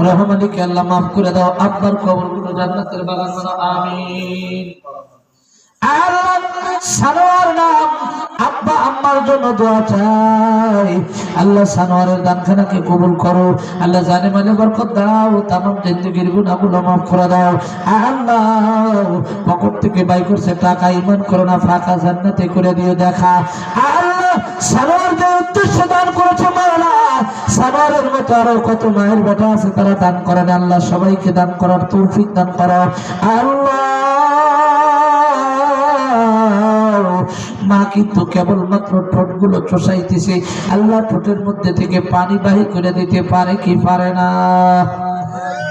রহমানিকে আল্লাহ মাফ করে দাও। জান্নাতের বাগান আমিন। আল্লাহ সানোয়ার নাম। আব্বা, আম্মার জন্য দোয়া চাই। আল্লাহ সানোয়ারের দানখানাকে কবুল করো। আল্লাহ জানে মানে বরকত দাও। তামাম জিন্দগির গুনাহগুলো মাফ করে দাও। আল্লাহ, পকেট থেকে বাই করছে টাকা, ইমান করো না, ফাঁকা জান্নাতে করে দিও দেখা। আল্লাহ, সানোয়ার উদ্দেশ্য দান করেছে মাওলা, সানোয়ারের মতো আরও কত মায়ের বেটা আছে তারা দান করেন। আল্লাহ সবাইকে দান করার তৌফিক দান করো। আল্লাহ। মা কিন্তু কেবলমাত্র ঠোঁটগুলো চষাইতেছে। আল্লাহ ঠোঁটের মধ্যে থেকে পানি বাহি করে দিতে পারে কি পারে না?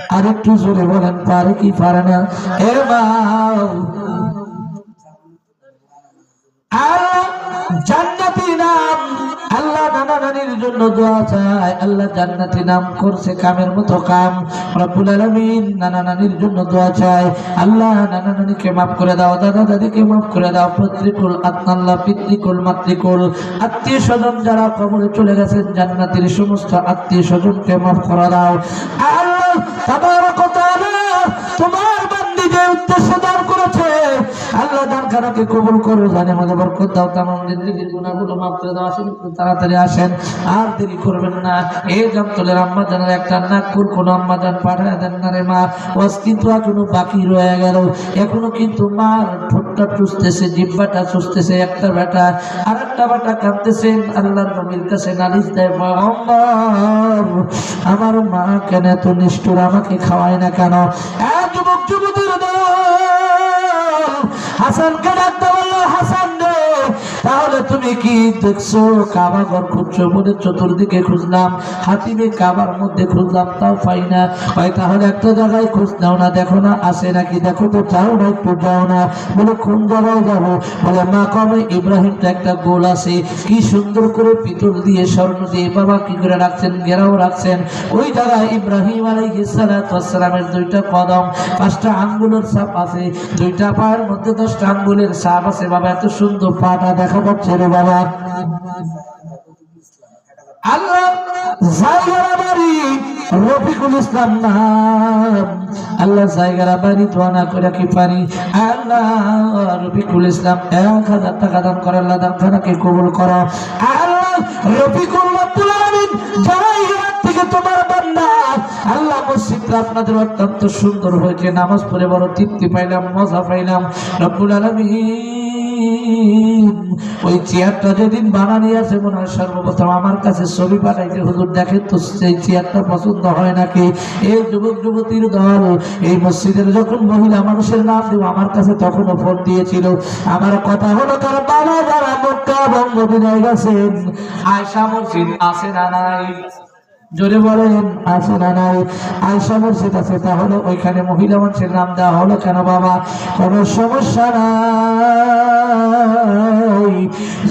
আরেকটু জোরে বলেন, পারে কি পারে না? এ মা! জান্নাতি নাম নানা জন্য দোয়া আল্লাহ জান্নাতি নাম করছে কামের মতো কাম। রব্বুল নানা নানির জন্য দোয়া আল্লাহ নানা নানিকে মাফ করে দাও দাদা দাদিকে মাফ করে দাও। পত্রিকুল আত্মাল্লাহ, পিতৃকুল, মাতৃকুল। আত্মীয় স্বজন যারা কবরে চলে গেছেন, জান্নাতের সমস্ত আত্মীয় স্বজনকে মাফ করে দাও। তোমার বান্দি উদ্দেশ্য খানাকে কবুল করো জানে আমাদের বরকত দাও তামাম জিন্দগির মাফ করে দাও আসেন একটু তাড়াতাড়ি আসেন আর দেরি করবেন না। এই জামতলের আম্মা জানার একটা নাগপুর কোন আম্মা জান পাঠায় দেন না রে মা। ওয়াজ কিন্তু এখনও বাকি রয়ে গেল। এখনও কিন্তু মার ঠোঁটটা চুষতেছে জিব্বাটা চুষতেছে একটা বেটা আর একটা বেটা কাঁদতেছেন আল্লাহর নবীর কাছে নালিশ দেয় পয়গম্বর, আমার মা কেন এত নিষ্ঠুর আমাকে খাওয়ায় না কেন? এত যুবক যুবতীর দল! হাসানকে ডাকতে তাহলে তুমি কি দেখছ? কাবা ঘর খুঁজছো বলে চতুর্দিকে খুঁজলাম। হাতিমে কাবার মধ্যে খুঁজলাম, তাও পাই না। ভাই তাহলে একটা জায়গায় খোঁজ নাও না, দেখো না আসে নাকি? দেখো তো, যাও না, একটু যাও না। বলে, কোন জায়গায় যাব? বলে মা কমে ইব্রাহিম তো একটা গোল আছে। কি সুন্দর করে পিতল দিয়ে স্বর্ণ দিয়ে বাবা কি করে রাখছেন? ঘেরাও রাখছেন। ওই জায়গায় ইব্রাহিম আলাইহিসসালামের দুইটা কদম, পাঁচটা আঙ্গুলের সাপ আছে। দুইটা পায়ের মধ্যে দশটা আঙ্গুলের সাপ আছে। বাবা, এত সুন্দর পাটা, দেখা বাবা আল্লাহ জায়গার বাড়ি রফিকুল ইসলাম আল্লাহ পারি? আল্লাহ রফিকুল ইসলাম এক হাজার টাকা দান করে, আল্লাহ দান খানাকে কবুল আল্লাহ রফিকুল আপনাদের অত্যন্ত সুন্দর হয়েছে। নামাজ পড়ে বড় তৃপ্তি পাইলাম, মজা পাইলাম। আলামিন ওই চেয়ারটা যেদিন বানানি আছে মনে হয় সর্বপ্রথম আমার কাছে ছবি পাঠাইছে, হুজুর, দেখেন তো সেই চেয়ারটা পছন্দ হয় নাকি? এই যুবক, যুবতীর দল, এই মসজিদের যখন মহিলা মানুষের নাম দেব আমার কাছে তখনও ফোন দিয়েছিল। আমার কথা হলো, তার বাবা যারা মক্কা এবং মদিনায় গেছেন, আয়সা মসজিদ আছে না নাই? জোরে বলেন, আছে না নাই? আয়সা মসজিদ আছে, তাহলে ওইখানে মহিলা মানুষের নাম দেওয়া হলো কেন বাবা? কোনো সমস্যা নাই।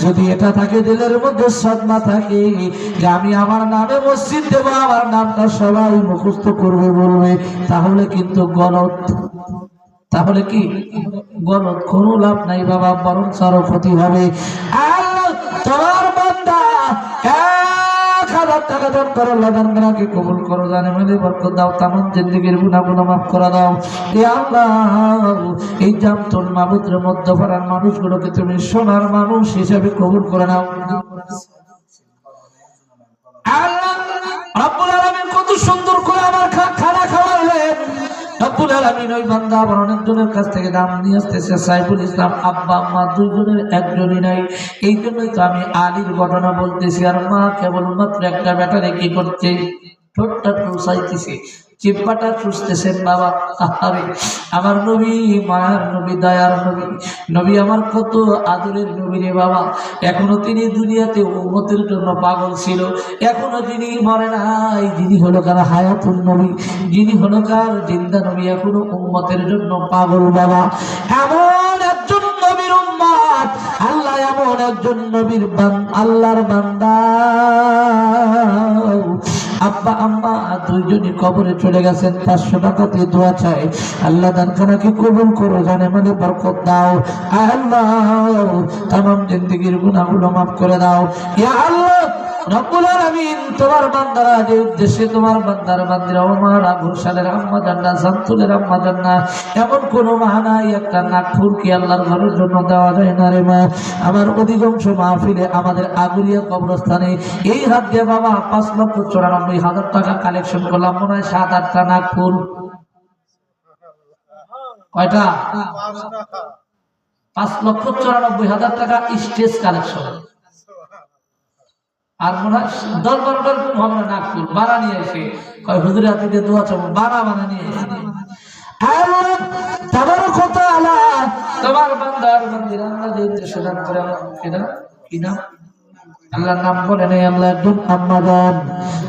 যদি এটা থাকে দিলের মধ্যে সদমা থাকে, যে আমি আমার নামে মসজিদ দেবো, আমার নামটা সবাই মুখস্থ করবে, বলবে। তাহলে কিন্তু গলত, তাহলে কি? গলত, কোনো লাভ নাই বাবা, বরং আরও ক্ষতি হবে। আল্লাহ, তোমার বান্দা হাজার টাকা দান করো কবুল করো, জানে দাও জিন্দগির মাফ দাও। এ আল্লাহ, এই মধ্যপাড়ার মানুষগুলোকে তুমি সোনার মানুষ হিসেবে কবুল করে নাও। আল্লাহ আলামিন কত সুন্দর আলামিন ওই বান্দা আবার অনেকজনের কাছ থেকে দাম নিয়ে আসতেছে। সাইফুল ইসলাম আব্বা, আম্মা, দুইজনের একজনই নাই। এই জন্যই তো আমি আলীর ঘটনা বলতেছি। আর মা কেবলমাত্র একটা ব্যাটারে কি করছে? ঠোঁটটা চুষাইতেছে চিপ্পাটা চুষতেছেন বাবা। আহারে, আমার নবী, মায়ার নবী, দয়ার নবী। নবী আমার কত আদরের নবী রে বাবা। এখনও তিনি দুনিয়াতে উম্মতের জন্য পাগল ছিল। এখনও যিনি মরে নাই, যিনি হলো কার হায়াতুল নবী। যিনি হলো কার জিন্দা নবী। এখনও উম্মতের জন্য পাগল বাবা। এমন একজন নবীর উম্মত, আল্লাহ এমন একজন নবীর বান, আল্লাহর বান্দা। আব্বা, আম্মা দুইজনই কবরে চলে গেছেন। পাঁচশো টাকা দিয়ে দোয়া চাই। আল্লাহ দানখানাকে কবুল করো, জানে মানে বরকত দাও। আল্লাহ তাম জিন্দিগির গুণাগুলো মাফ করে দাও। আল্লাহ রব্বুল তোমার বান্দারা যে উদ্দেশ্যে তোমার বান্দার বান্দিরা ওমার জান্না শান্তুলের আম্মা এমন কোনো মাহানাই একটা নাগপুর কি জন্য দেওয়া যায় না আমার অধিকাংশ মাহফিলে আমাদের আগুলিয়া কবরস্থানে এই হাত দিয়ে বাবা, পাঁচ লক্ষ চৌরানব্বই হাজার টাকা কালেকশন করলাম, মনে হয় সাত, আটটা নাগপুর কয়টা? পাঁচ লক্ষ চৌরানব্বই হাজার টাকা স্টেজ কালেকশন আর হয় দশ বারোটা এরকম হবে না, নাগপুর। বাড়া নিয়ে এসে কয়, হুজুরে হাতিতে দোয়া চাবো বাড়া বানা নিয়ে এসে। আল্লাহ নাম? বলে নেই আল্লাহ আম্মা যান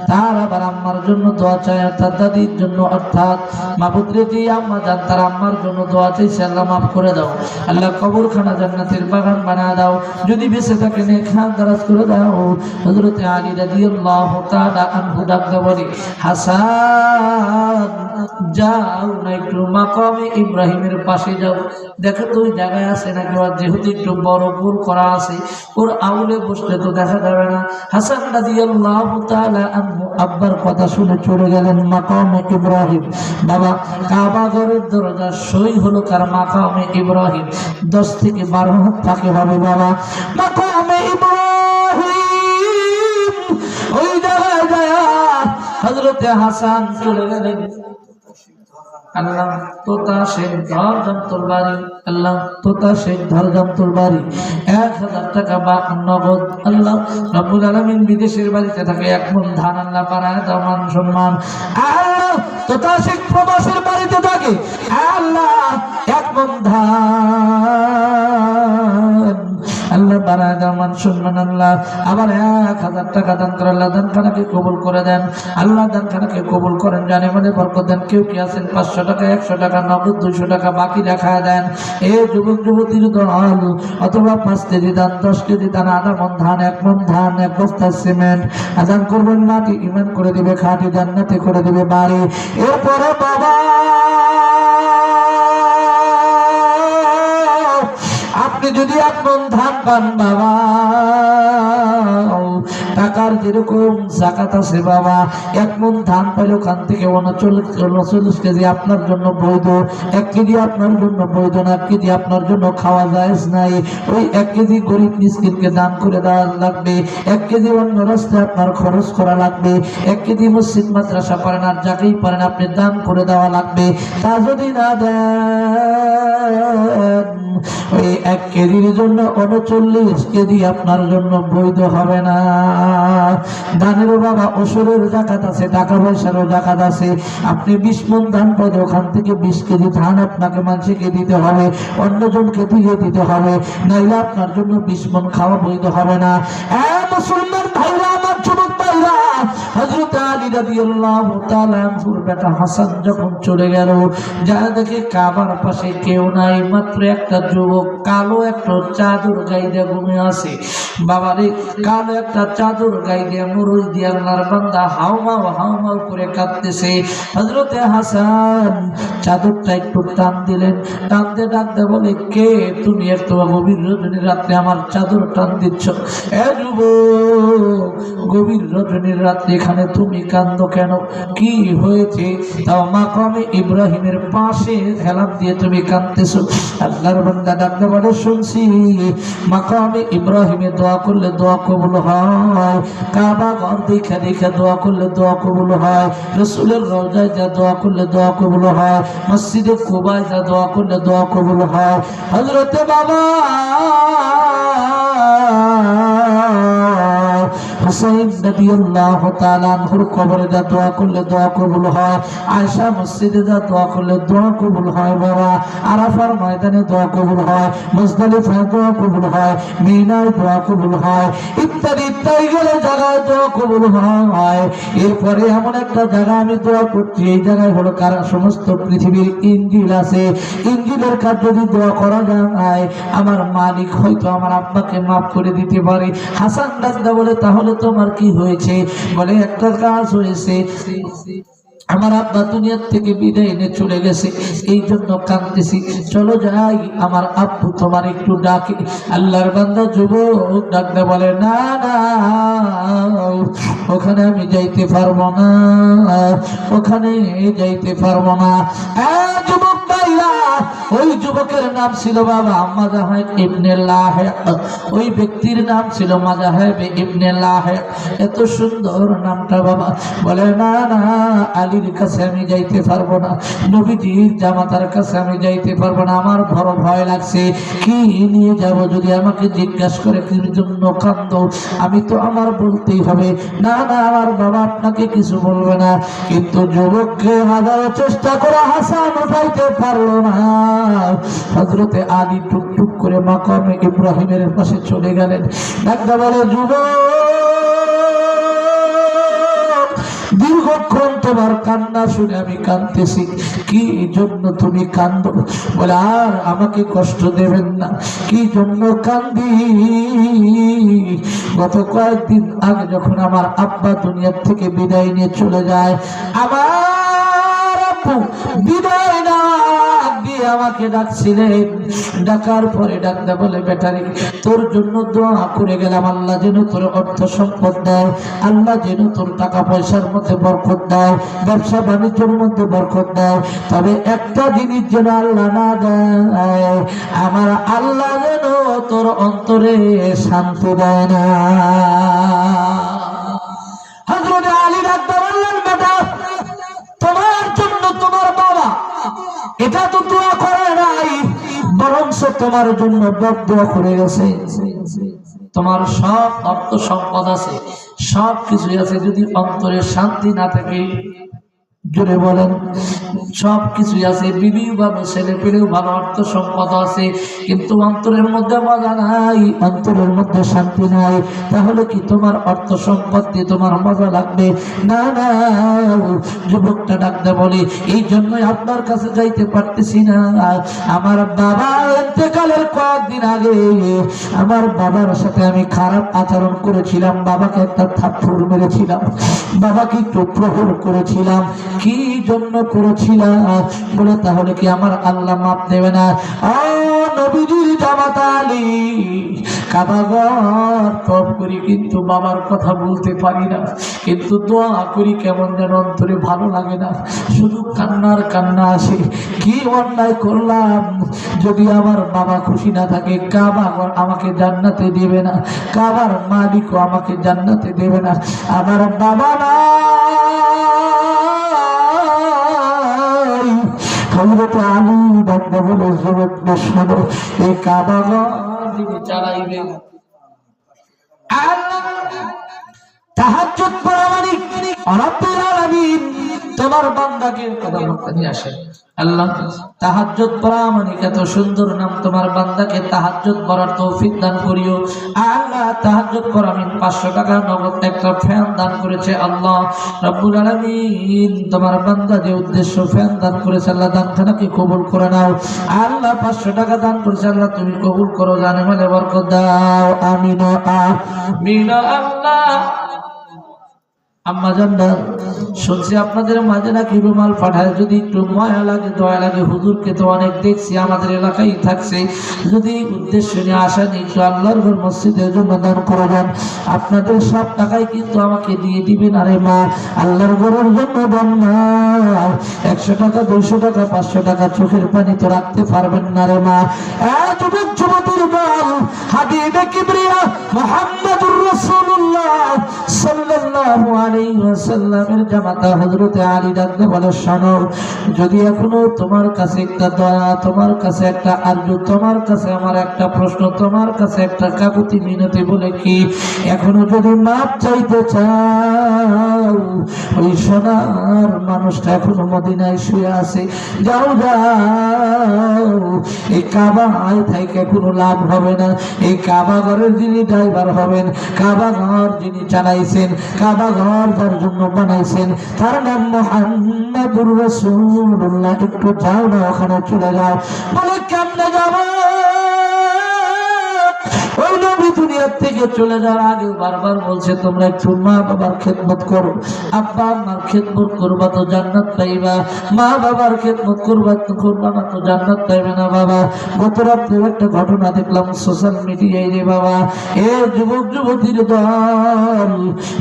তার আবার আম্মার জন্য দোয়া চায়, অর্থাৎ দাদির জন্য, অর্থাৎ মাহবুদ্রে যে আম্মা যান তার আম্মার জন্য দোয়া চাইছে আল্লাহ মাফ করে দাও। আল্লাহ কবরখানা জান্নাতের বাগান বানা দাও। যদি বেঁচে থাকে নে খান দারাজ করে দাও। হযরতে আলী রাদিয়াল্লাহু তাআলা আনহু ডাকতে বলে, হাসান, যাও না একটু মাকামে ইব্রাহিমের পাশে যাও। দেখো তো জায়গায় আছে নাকি? ওর যেহেতু একটু বড় গোল করা আছে, ওর আউলে বসলে তো দেখা যাবে না। হাসান রাদিয়াল্লাহু তাআলা আনহু আব্বার কথা শুনে চলে গেলেন মাকামে ইব্রাহিম। বাবা, কাবা ঘরের দরজা সই হলো কার মাকামে ইব্রাহিম। দশ থেকে বারো হাত থাকে হবে বাবা। মাকামে ইব্রাহিম, ওই জায়গায় যায় হজরতে হাসান চলে গেলেন। আল্লাহ তোতা শেখ ধরজাম তোর বাড়ি, আল্লাহ তোতা শেখ ধরজাম তোর বাড়ি। এক হাজার টাকা বা নগদ, আল্লাহ রব্বুল আলমিন বিদেশের বাড়িতে থাকে, এক মন ধান আল্লাহ পাড়ায় দাও সম্মান। আল্লাহ তোতা শেখ প্রবাসের বাড়িতে থাকে, আল্লাহ এক মন ধান। আল্লাহ বাড়ায় দাও, মান সম্মান আল্লাহ। আবার এক হাজার টাকা দান করে আল্লাহ দান খানাকে কবুল করে দেন। আল্লাহ দান খানাকে কবুল করেন, জানে মানে বরকত দেন। কেউ কি আছেন? পাঁচশো টাকা, একশো টাকা, নগদ দুইশো টাকা বাকি রাখা দেন। এ যুবক, যুবতীর দল, অথবা পাঁচ কেজি দান দশ কেজি দান আধা মন ধান, এক মন ধান, এক বস্তা সিমেন্ট। আদান করবেন, মাটি ইমান করে দিবে, খাটি জান্নাতে করে দিবে বাড়ি। এরপরে বাবা যদি আপন মন বাবা। টাকার যেরকম জাকাত আছে বাবা, এক মন ধান পাইলে ওখান থেকে উনচল্লিশ উনচল্লিশ কেজি আপনার জন্য বৈধ, এক কেজি আপনার জন্য বৈধ না, এক কেজি আপনার জন্য খাওয়া যায় নাই। ওই এক কেজি গরিব মিসকিনকে দান করে দেওয়া লাগবে, এক কেজি অন্য রাস্তায় আপনার খরচ করা লাগবে, এক কেজি মসজিদ, মাদ্রাসা পারেন আর যাকেই পারেন আপনি দান করে দেওয়া লাগবে। তা যদি না দেন, ওই এক কেজির জন্য উনচল্লিশ কেজি আপনার জন্য বৈধ হবে না। দানেরও বাবা ওষুধের জাকাত আছে, টাকা পয়সারও জাকাত আছে। আপনি বিশ মন ধান পাইলে ওখান থেকে বিশ কেজি ধান আপনাকে মানুষকে দিতে হবে, অন্যজনকে দিয়ে দিতে হবে। নাইলে আপনার জন্য বিশ মন খাওয়া বৈধ হবে না। এত সুন্দর ভাইরা হাসান যখন চলে গেল দেখে কাবার পাশে কেউ নাই, মাত্র একটা যুবক, কালো একটা চাদর কালো একটা চাদর দিয়ে করে কাঁদতেছে। হাসান একটু টান দিলেন বলে, কে তুমি? একটু গভীর রজনী রাত্রে আমার চাদর টান দিচ্ছ। এ যুবক, গভীর রজনীর রাত্রে এখানে তুমি কান্দ কেন? কি হয়েছে? তাও মাকামে ইব্রাহিমের পাশে হেলাম দিয়ে তুমি কাঁদতেছো। আল্লাহর বান্দা ডাকতে বলে, শুনছি। মাকামে ইব্রাহিমে দোয়া করলে দোয়া কবুল হয়। কাবা ঘর দেখে দেখে দোয়া করলে দোয়া কবুল হয়। রসুলের রওজায় যা দোয়া করলে দোয়া কবুল হয়। মসজিদে কুবায় যা দোয়া করলে দোয়া কবুল হয়। হজরতে বাবা হুসাইন কবরে যা দোয়া করলে দোয়া কবুল হয়। মসজিদে যা দোয়া করলে দোয়া কবুল হয় বাবা। আরাফার ময়দানে দোয়া কবুল হয়। মুজদালিফায় দোয়া কবুল হয়। মিনায় দোয়া কবুল হয়। ইত্যাদি ইত্যাদি জায়গায় দোয়া কবুল হয়। এরপরে এমন একটা জায়গা আমি দোয়া করছি। এই জায়গায় হলো কারণ সমস্ত পৃথিবীর ইঞ্জিল আছে। ইঞ্জিলের কাজ যদি দোয়া করা যায়, আমার মালিক হয়তো আমার আব্বাকে মাফ করে দিতে পারে। হাসান ডাকদা বলে, তাহলে তোমার কি হয়েছে? বলে, একটা কাজ হয়েছে। আমার আব্বা দুনিয়ার থেকে বিদায় এনে চলে গেছে। এই জন্য কাঁদতেছি। চলো যাই, আমার আব্বু তোমার একটু ডাকে। আল্লাহর বান্দা যুবক ডাকতে বলে, না ওখানে আমি যাইতে পারব না। ওখানে যাইতে পারব না। যুবক ওই যুবকের নাম ছিল বাবা মাজাহেব ইবনে লাহেক ওই ব্যক্তির নাম ছিল ইবনে এত সুন্দর নামটা বাবা। বলে, না না, আলীর কাছে আমি যাইতে পারব না। নবীজির জামাতার কাছে আমি যাইতে পারব না। আমার বড় ভয় লাগছে। কি নিয়ে যাব যদি আমাকে জিজ্ঞাসা করে? কি জন্য কান্দ? আমি তো আমার বলতেই হবে। না না, আমার বাবা আপনাকে কিছু বলবে না। কিন্তু যুবককে হাজারো চেষ্টা করে হাসান উঠাইতে পারল না। হজরতে আলী টুক টুক করে মাকামে ইব্রাহিমের পাশে চলে গেলেন। ডাক্তার বলে, যুবক, দীর্ঘক্ষণ তোমার কান্না শুনে আমি কাঁদতেছি। কি জন্য তুমি কান্দ বলে, আর আমাকে কষ্ট দেবেন না। কি জন্য কান্দি? গত কয়েকদিন আগে যখন আমার আব্বা দুনিয়ার থেকে বিদায় নিয়ে চলে যায়, আমার আব্বু বিদায় আমাকে ডাকছিলেন ডাকার পরে ডাকতে বলে, বেটারি, তোর জন্য দোয়া করে গেলাম। আল্লাহ যেন তোর অর্থ সম্পদ দেয়। আল্লাহ যেন তোর টাকা পয়সার মধ্যে বরকত দেয়। ব্যবসা বাণিজ্যের মধ্যে বরকত দেয়। তবে একটা জিনিস যেন আল্লাহ না দেয়, আমার আল্লাহ যেন তোর অন্তরে শান্তি দেয় না। তোমার জন্য বদুয়া করে গেছে। তোমার সব অর্থ সম্পদ আছে সব কিছুই আছে। যদি অন্তরে শান্তি না থাকে জোরে বলেন সব কিছুই আছে বিবি ভালো ছেলে পেলেও ভালো অর্থ সম্পদ আছে, কিন্তু অন্তরের মধ্যে মজা নাই, অন্তরের মধ্যে শান্তি নাই, তাহলে কি তোমার অর্থ সম্পদ তোমার মজা লাগবে? না না, যুবকটা ডাকতে বলে, এই জন্যই আপনার কাছে যাইতে পারতেছি না। আমার বাবা এতেকালের কয়েকদিন আগে, আমার বাবার সাথে আমি খারাপ আচরণ করেছিলাম, বাবাকে একটা থাপ্পড় মেরেছিলাম, বাবাকে একটু প্রহর করেছিলাম। কি জন্য করেছিলাম বলে, তাহলে কি আমার আল্লাহ মাপ দেবে না? কিন্তু বাবার কথা বলতে পারি না। কিন্তু দোয়া করি, কেমন যেন অন্তরে ভালো লাগে না। শুধু কান্নার কান্না আসে। কি অন্যায় করলাম? যদি আমার বাবা খুশি না থাকে, কাবাগর আমাকে জান্নাতে দেবে না। কাবার মালিকও আমাকে জান্নাতে দেবে না। আমার বাবা না। হজরত আলী ডাকতে বলে জগৎ শোনো এই কাবাগর যিনি চালাইবেন তাহাজ্জুদ পড়া মানে রব্বুল আলামিন তোমার বান্দাকে কথা নিয়ে আসেন আল্লাহ পড়া মানে এত সুন্দর নাম তোমার বান্দাকে তাহাজ্জুদ পড়ার তৌফিক দান করিও। আল্লাহ, তাহাজ্জুদ পড়া আমি 500 টাকা নগদ একটা ফ্যান দান করেছে আল্লাহ। রব্বুল আলামিন, তোমার বান্দা যে উদ্দেশ্য ফ্যান দান করেছে, আল্লাহ দানখানাকে কবুল করে নাও। আল্লাহ 500 টাকা দান করেছে, আল্লাহ, তুমি কবুল করো জানে মানে বরকত দাও। আমিন আমিন। আল্লাহ। শুনছি আপনাদের মাঝে নাকি রুমাল পাঠায়, যদি একটু ময়া লাগে, দয়া লাগে, হুজুরকে তো অনেক দেখছি, আমাদের এলাকায় থাকছে। যদি উদ্দেশ্য নিয়ে আসেন একটু আল্লাহর ঘর মসজিদের জন্য দান আপনাদের সব টাকাই কিন্তু আমাকে দিয়ে দিবেন, আরে মা, আল্লাহর ঘরের জন্য না। একশো টাকা, দুইশো টাকা, পাঁচশো টাকা চোখের পানি তো রাখতে পারবেন না রে মা। যুবক, যুবতীর কিবরিয়া মুহাম্মদুর রাসূলুল্লাহ সাল্লাল্লাহু আলাইহি জামাতা আলী বলে যদি এখনও তোমার কাছে একটা দয়া, তোমার কাছে একটা তোমার কাছে আমার একটা প্রশ্ন, তোমার কাছে একটা কাকুতি মিনতি বলে কি, এখনও যদি মাপ চাইতে চাও, ওই সোনার মানুষটা এখনও মদিনায় শুয়ে আছে। যাও যাও, এই কাবা আয় থেকে কোনো লাভ হবে না। এই কাবা ঘরের যিনি ড্রাইভার হবেন কাবা ঘর যিনি চালাইছেন কাবা ঘর যার জন্য বানাইছেন। তার নাম মোহাম্মদুর রাসূলুল্লাহ। একটু যাও না, ওখানে চলে যাও। বলে, কেমনে যাব? ওই নবী দুনিয়া দুনিয়ার থেকে চলে যাওয়ার আগে বারবার বলছে, তোমরা একটু মা বাবার খেদমত করো। আব্বা, আম্মার খেদমত করবা তো জান্নাত পাইবা। মা বাবার খেদমত করবা তো করবা না তো জান্নাত পাইবে না বাবা। গত রাত্রে একটা ঘটনা দেখলাম সোশ্যাল মিডিয়ায় রে বাবা। এ যুবক, যুবতীর দল।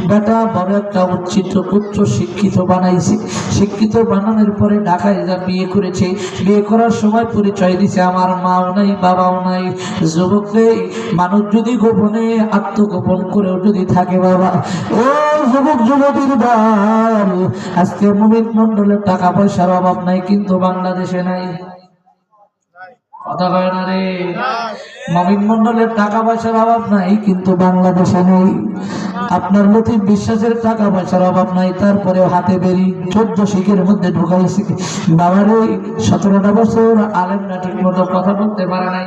বেটা, বড় একটা উচ্চিত উচ্চ শিক্ষিত বানাইছে। শিক্ষিত বানানোর পরে ঢাকায় যা বিয়ে করেছে, বিয়ে করার সময় পরিচয় দিছে, আমার মাও নাই, বাবাও নাই। যুবক রে, মানুষ যদি গোপনে আত্মগোপন করেও যদি থাকে বাবা। ও যুবক, যুবতীর দল আজকে মুমিন মন্ডলের টাকা পয়সার অভাব নাই, কিন্তু বাংলাদেশে নাই। আপনার লতিফ বিশ্বাসের টাকা পয়সার অভাব নাই তারপরে হাতে বেরি চোদ্দ শিখের মধ্যে ঢুকাইছি। বাবার ওই সতেরোটা বছর আলেমরা ঠিক মতো কথা বলতে পারে নাই।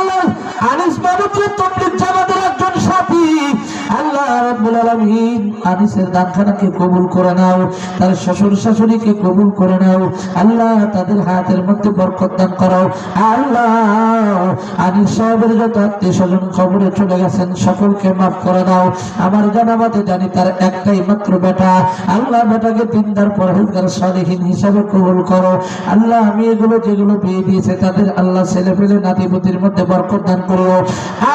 রাব্বুল আলামিন দানখানাকে কবুল করে নাও, তার শ্বশুর শাশুড়িকে কবুল করে নাও, আল্লাহ তাদের হাতের মধ্যে বরকত দান করো আল্লাহ, আনিস সাহেবের যত আত্মীয় স্বজন খবরে চলে গেছেন, সকলকে মাফ করে দাও আমার জানি তার একটাই মাত্র বেটা। আল্লাহ বেটাকে তিনদার পরহেজগার সালেহীন হিসাবে কবুল করো। আল্লাহ আমি এগুলো যেগুলো বিয়ে দিয়েছে, তাদের আল্লাহ ছেলে পেলে নাতিপতির মধ্যে বরকত দান করো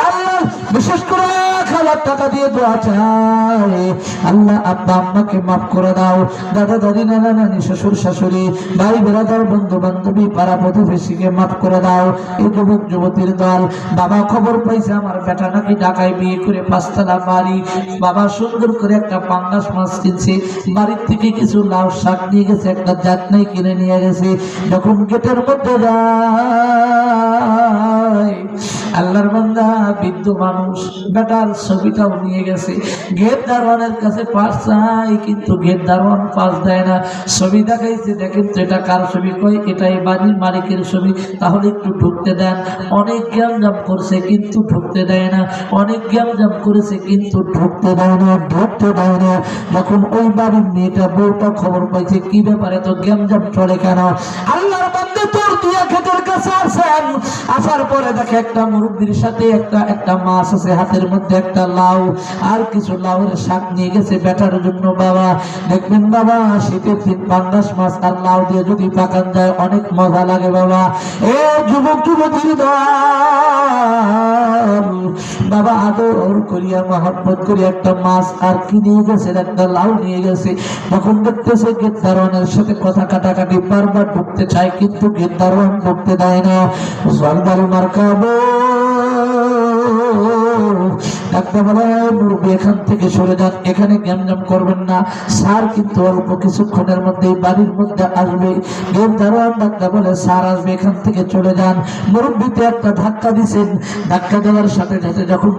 আল্লাহ, বিশেষ করে এক হাজার টাকা দিয়ে দোয়া চাই। আল্লাহ, আব্বা, আম্মাকে মাফ করে দাও। দাদা, দাদি, নানা, নানি, শ্বশুর, শাশুড়ি, ভাই বেড়াদার বন্ধু বান্ধবী পাড়া প্রতিবেশীকে মাফ করে দাও। এই যুবক, যুবতীর দল। বাবা, খবর পাইছে আমার বেটা নাকি ঢাকায় বিয়ে করে পাঁচতলা বাড়ি। বাবা সুন্দর করে একটা পাঙ্গাস মাছ কিনছে। বাড়ির থেকে কিছু লাউ শাক নিয়ে গেছে, একটা জাতনাই কিনে নিয়ে গেছে। যখন গেটের মধ্যে যায়, আল্লাহর বান্দা, বৃদ্ধ মানুষ, বেটার ছবিটাও নিয়ে গেছে। গেট দারোয়ানের কাছে পাস চাই, কিন্তু গেট দারোয়ান পাস দেয় না। ছবি দেখাইছে, দেখেন তো এটা কার ছবি? কই এটাই বাড়ির মালিকের ছবি। তাহলে একটু ঢুকতে দেন। অনেক জ্ঞান জাম করছে, কিন্তু ঢুকতে দেয় না। অনেক জ্ঞান জাম করেছে, কিন্তু ঢুকতে দেয় না, ঢুকতে দেয় না। যখন ওই বাড়ির মেয়েটা বউটা খবর পাইছে। কি ব্যাপারে তো জ্ঞান জাম চলে কেন? আল্লাহর বান্দে তোর দুয়া ক্ষেতের কাছে আসেন। আসার পরে দেখে একটা মুরব্বীর সাথে একটা একটা মাছ আছে হাতের মধ্যে একটা লাউ, আর কিছু লাউয়ের শাক নিয়ে গেছে বেটার জন্য বাবা। দেখবেন বাবা, শীতের দিন পাঙ্গাস মাছ আর লাউ দিয়ে যদি পাকান যায়, অনেক মজা লাগে বাবা। এ যুবক, যুবতীর বাবা, আদর করিয়া, মহব্বত করি একটা মাছ আর কি নিয়ে গেছে? একটা লাউ নিয়ে গেছে। তখন দেখতেছে গেট দারোয়ানের সাথে কথা কাটাকাটি, বারবার ঢুকতে চায়, কিন্তু গেট ঢুকতে দেয় না। জলদারি মার্কাবো ডাক্তার বলে মুরব্বী এখান থেকে সরে যান। এখানে গ্যামজাম করবেন না। স্যার কিন্তু অল্প কিছুক্ষণের মধ্যে বাড়ির মধ্যে আসবে। গেম দারোয়ান ডাক্তার বলে স্যার আসবে, এখান থেকে চলে যান। মুরব্বীতে একটা ধাক্কা দিছেন ধাক্কা দেওয়ার সাথে সাথে যখন